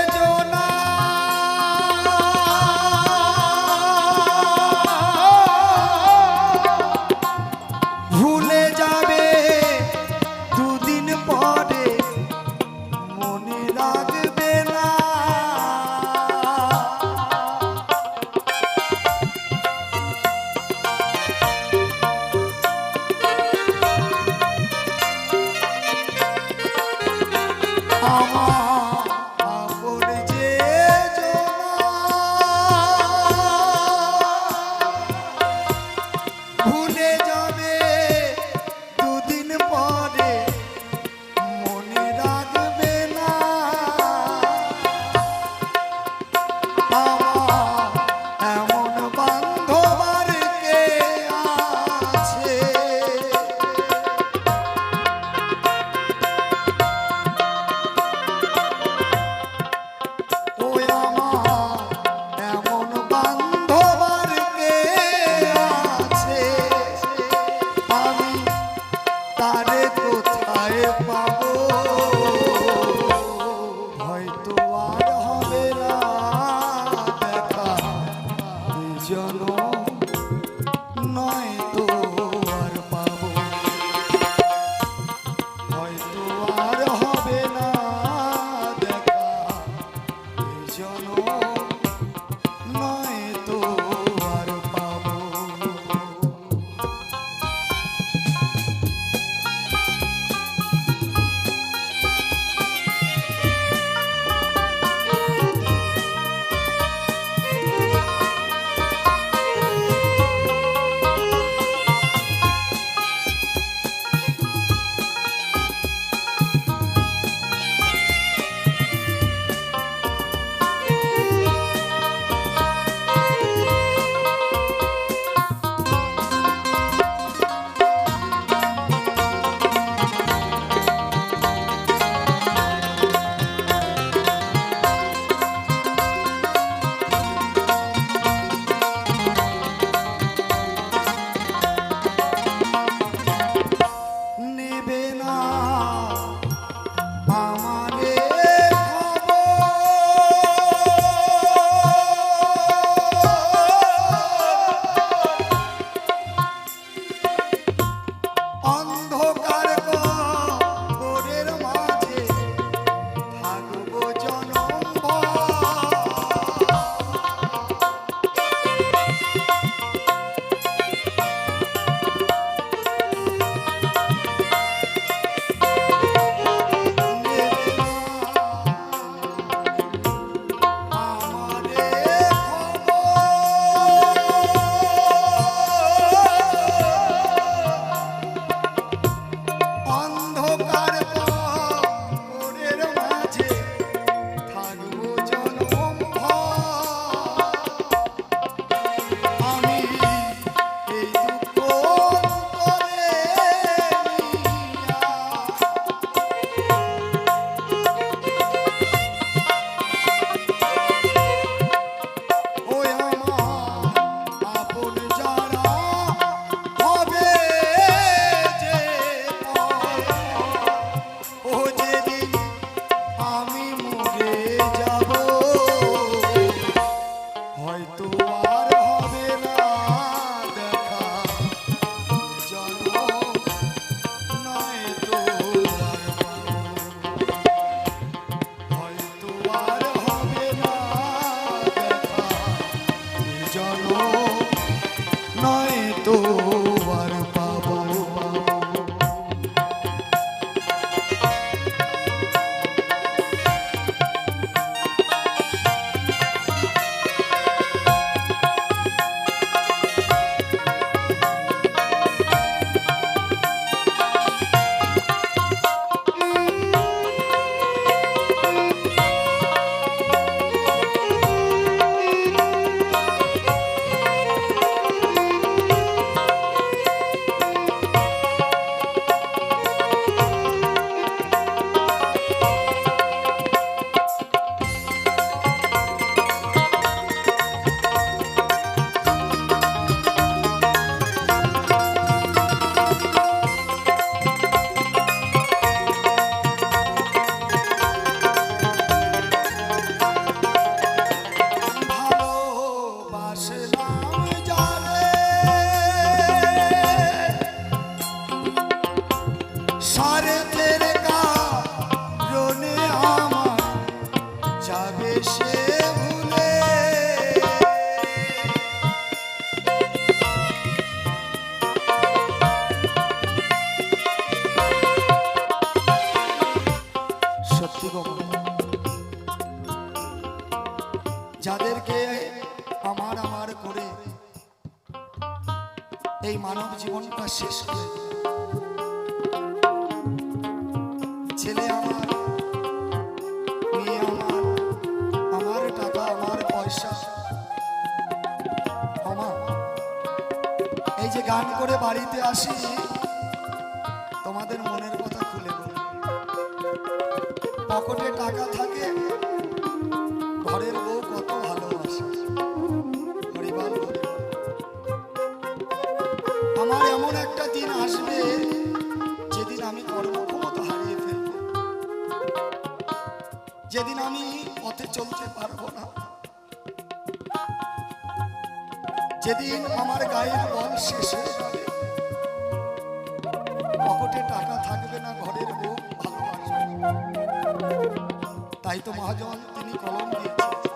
বেদনা নয় তো। ছেলে আমার আমার টাকা, আমার পয়সা, আমার এই যে গান করে বাড়িতে আসি, তোমাদের মনের কথা খুলে পকেটে টাকা থাকে যেদিন আমার গায়ের বল শেষ হয়ে যাবে, পকেটে টাকা থাকবে না ঘরের বউ ভালোবাসবে। তাই তো মহাজন তিনি কলম দিয়েছেন।